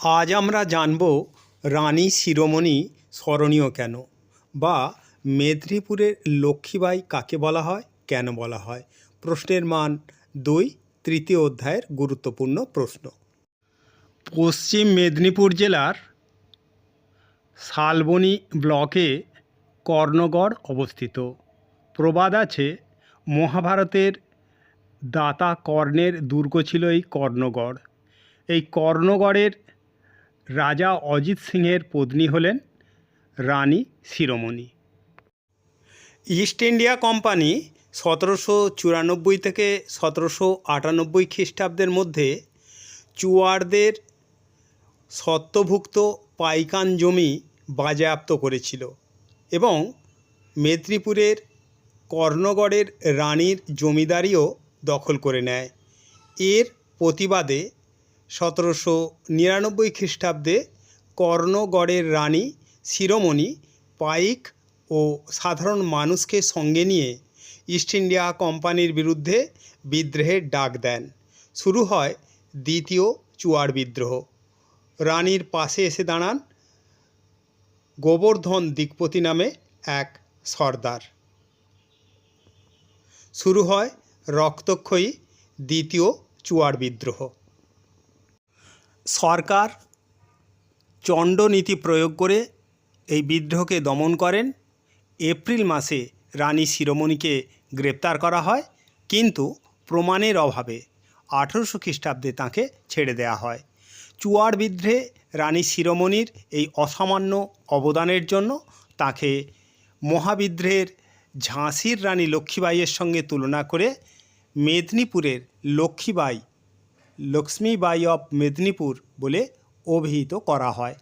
আজ আমরা জানব রানী শিরোমণি স্মরণীয় কেন বা মেদিনীপুরের লক্ষ্মীবাই কাকে বলা হয়, কেন বলা হয়? প্রশ্নের মান দুই, তৃতীয় অধ্যায়ের গুরুত্বপূর্ণ প্রশ্ন। পশ্চিম মেদিনীপুর জেলার শালবনী ব্লকে কর্ণগড় অবস্থিত। প্রবাদ আছে, মহাভারতের দাতা কর্ণের দুর্গ ছিল এই কর্ণগড়। এই কর্ণগড়ের রাজা অজিত সিংহের পত্নী হলেন Rani Shiromani. East India company সতেরোশো চুরানব্বই থেকে সতেরোশো আটানব্বই খ্রিস্টাব্দের মধ্যে চুয়ারদের সত্ত্বভুক্ত পাইকান জমি বাজেয়াপ্ত করেছিল এবং মেদিনীপুরের কর্ণগড়ের রানীর জমিদারিও দখল করে নেয়। এর প্রতিবাদে সতেরোশো নিরানব্বই খ্রিস্টাব্দে কর্ণগড়ের রানী শিরোমণি পাইক ও সাধারণ মানুষকে সঙ্গে নিয়ে ইস্ট ইন্ডিয়া কোম্পানির বিরুদ্ধে বিদ্রোহের ডাক দেন। শুরু হয় দ্বিতীয় চুয়াড় বিদ্রোহ। রানীর পাশে এসে দাঁড়ান গোবর্ধন দিকপতি নামে এক সর্দার। শুরু হয় রক্তক্ষয়ী দ্বিতীয় চুয়াড় বিদ্রোহ। সরকার চণ্ডনীতি প্রয়োগ করে এই বিদ্রোহকে দমন করেন। এপ্রিল মাসে রানী শিরোমণিকে গ্রেপ্তার করা হয়, কিন্তু প্রমাণের অভাবে আঠেরোশো খ্রিস্টাব্দে তাঁকে ছেড়ে দেওয়া হয়। চুয়াড় বিদ্রোহে রানী শিরোমণির এই অসামান্য অবদানের জন্য তাকে মহাবিদ্রোহের ঝাঁসির রানী লক্ষ্মীবাইয়ের সঙ্গে তুলনা করে মেদিনীপুরের লক্ষ্মীবাই লক্ষ্মীবাই অফ মেদিনীপুর বলে অভিহিত করা হয়।